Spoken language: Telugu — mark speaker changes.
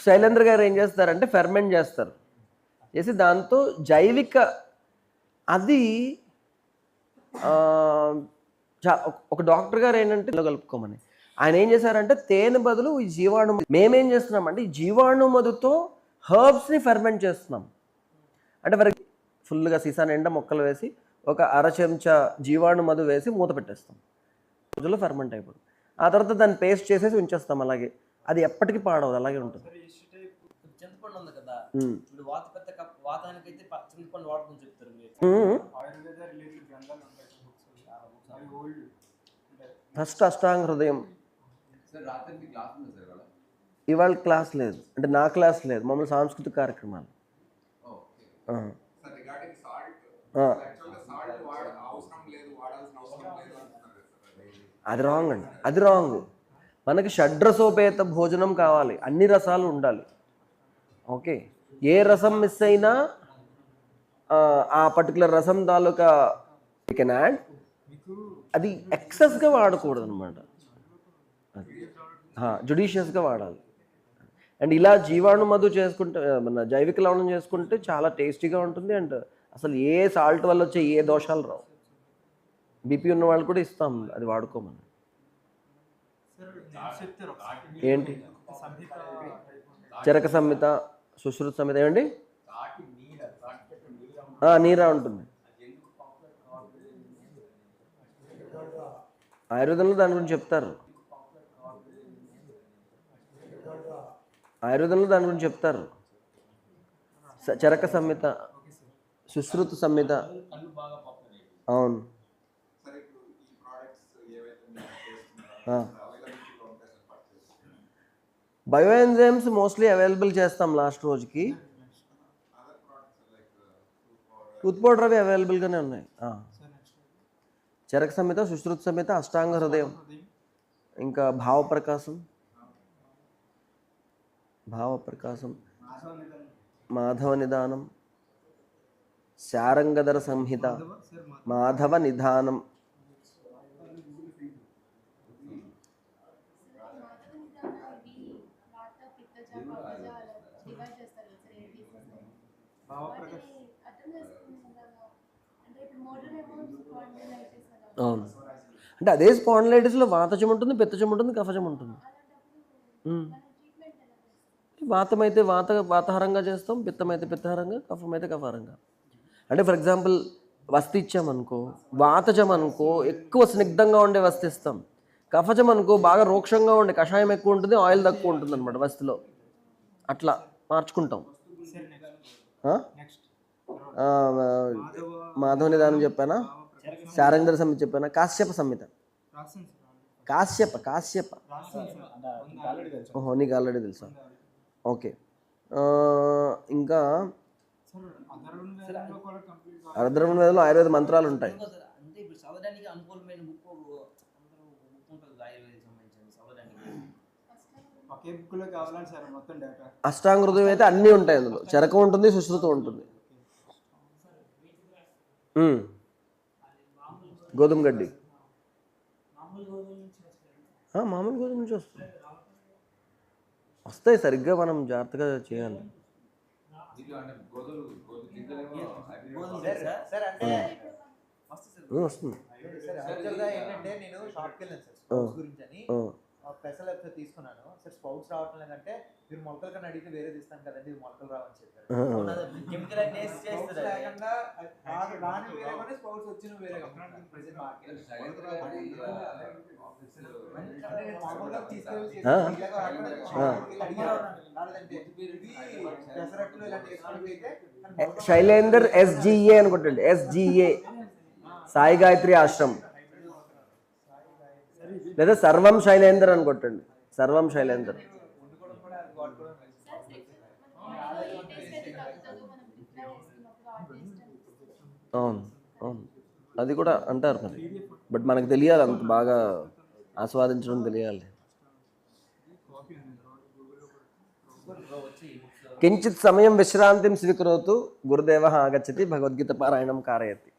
Speaker 1: శైలేంద్ర గారు ఏం చేస్తారంటే ఫెర్మెంట్ చేస్తారు. చేసి దాంతో జైవిక అది ఒక- డాక్టర్ గారు ఏంటంటే ఇలా కలుపుకోమని. ఆయన ఏం చేశారంటే తేనె బదులు ఈ జీవాణు మేమేం చేస్తున్నామంటే ఈ జీవాణు మధుతో హర్బ్స్ని ఫెర్మెంట్ చేస్తున్నాం. అంటే మరి ఫుల్గా సీసా నిండా మొక్కలు వేసి ఒక అర చెంచా జీవాణు మధు వేసి మూత పెట్టేస్తాం. రోజుల్లో ఫెర్మెంట్ అయిపోతుంది ఆ తర్వాత దాన్ని పేస్ట్ చేసేసి ఉంచేస్తాం అలాగే. అది ఎప్పటికీ పాడవదు అలాగే ఉంటుంది.
Speaker 2: చింతపండు ఉంది కదా. ఇప్పుడు వాత పెద్ద కప్ వాతానికైతే ప- చింతపండు వాడుకుని చెప్తారు
Speaker 1: ఫస్ట్ అష్టాంగ హృదయం.
Speaker 3: సార్ రాత్రికి క్లాస్ ఉంది సార్ ఇవాళ?
Speaker 1: క్లాస్ లేదు. అంటే నా క్లాస్ లేదు మమ్మల్ని సాంస్కృతిక కార్యక్రమాలు.
Speaker 3: ఓకే.
Speaker 1: ఆ.
Speaker 4: సార్ రిగార్డింగ్ సాల్ట్
Speaker 1: ఆ.
Speaker 4: యాక్చువల్గా సాల్ట్ వాడ అవసరం లేదు వాడాల్సిన అవసరం లేదు అంటున్నారు కదా సార్
Speaker 1: అది. రాంగ్ అండి. అది రాంగ్ మనకి షడ్రసోపేత భోజనం కావాలి. అన్ని రసాలు ఉండాలి. ఓకే? ఏ రసం మిస్ అయినా ఆ, పర్టికులర్ రసం తాలూకా కెన్ యాడ్ అది ఎక్సెస్గా వాడకూడదు అనమాట జుడిషియస్గా వాడాలి. అండ్ ఇలా జీవాణు మధు చేసుకుంటే మన జైవిక లవణం చేసుకుంటే చాలా టేస్టీగా ఉంటుంది. అండ్ అసలు ఏ సాల్ట్ వల్ల వచ్చే ఏ దోషాలు రావు. బీపీ ఉన్న వాళ్ళు కూడా ఇస్తాం. అది వాడుకోమని
Speaker 5: సార్ నేను చెప్తారు ఒకసారి.
Speaker 1: ఏంటి? చరక సంహిత సుశ్రుత సంహిత ఏమండి? నీరా ఉంటుంది. ఆయుర్వేదంలో దాని గురించి చెప్తారు. ఆయుర్వేదంలో దాని గురించి చెప్తారు. చరక సంహిత సుశ్రుత సంహిత. అవును
Speaker 4: సార్ ఇప్పుడు ఈ ప్రోడక్ట్స్ ఏవైతే మీరు చేస్తున్నారో
Speaker 1: ఆ.
Speaker 4: అవైలబిలిటీలో ఉంటాయి sir purchase
Speaker 1: bio enzymes mostly available చేస్తాం లాస్ట్ రోజుకి. టూత్ పౌడర్ అవి అవైలబుల్గానే ఉన్నాయి. చరక సంహిత సుశ్రుత్ సమేత అష్టాంగ హృదయం. ఇంకా భావప్రకాశం భావప్రకాశం మాధవ నిదానం. శారంగధర సంహిత. మాధవ నిధానం అవును. అంటే అదే స్పాండిలైటిస్లో వాతజం ఉంటుంది పిత్తజం ఉంటుంది కఫజం ఉంటుంది. వాతం అయితే వాత వాతహారంగా చేస్తాం పిత్తం అయితే పిత్తహారంగా కఫం అయితే కఫారంగా అంటే ఫర్ ఎగ్జాంపుల్ వస్తి ఇచ్చామనుకో వాతజం అనుకో ఎక్కువ స్నిగ్ధంగా ఉండే వస్తి ఇస్తాం. కఫజం అనుకో బాగా రోక్షంగా ఉండే కషాయం ఎక్కువ ఉంటుంది ఆయిల్ తక్కువ ఉంటుంది అనమాట వస్తిలో అట్లా మార్చుకుంటాం. మాధవ నిదానం చెప్పానా? శారంగధర సంహిత చెప్పానా? కాశ్యప సంహిత
Speaker 5: సార్
Speaker 1: కాశ్యప కాశ్యప. ఓహో నీకు ఆల్రెడీ తెలుసా? ఓకే. ఇంకా అరుద్రమ వేదంలో ఆయుర్వేద మంత్రాలు ఉంటాయి
Speaker 2: ఇంకా సార్, అంటే ఇప్పుడు చదవడానికి అనుకూలమైన బుక్ అందరూ బుక్ ఉంటుంది ఆయుర్వేదం సంబంధించిన చదవడానికి
Speaker 5: ఒకే బుక్లో కావాలని సార్ మొత్తం డేటా
Speaker 1: అష్టాంగ హృదయం అయితే అన్నీ ఉంటాయి అందులో. చరకం ఉంటుంది సుశ్రుతం ఉంటుంది. గోధుమ గడ్డి. ఆ, మామూలు గోధుమ నుంచి వస్తుంది. వస్తాయి సరిగ్గా మనం జాగ్రత్తగా చేయాలి. వస్తుంది
Speaker 6: పెసలు ఎప్పుడు తీసుకున్నాను. సార్ స్పౌట్స్ రావటం లేదంటే మీరు మొలకలు కన్నా అడిగితే వేరే తీస్తాను కదండి ఇది మొలకలు రావని చెప్పారు.
Speaker 2: కెమికల్
Speaker 6: స్పౌట్స్
Speaker 2: చేస్తుంది
Speaker 6: లేకుండా రాదు రాని వేరే కానీ స్పౌట్స్ వచ్చిన వేరే ప్రెసెంట్ మార్కెట్.
Speaker 3: శైలేంద్ర
Speaker 1: ఎస్జిఏ అనుకుంటండి. ఎస్జిఏ. సాయి గాయత్రి ఆశ్రమం. లేదా సర్వం శైలేందర్ అని కొట్టండి. సర్వం శైలేందర్. అవును అవును. అది కూడా అంటారు మరి. బట్ మనకు తెలియాలి అంత బాగా ఆస్వాదించడం తెలియాలి. కించిత్ సమయం విశ్రాంతిం స్వీకరోతు గురుదేవ ఆగచ్చతి భగవద్గీత పారాయణం కారయతి.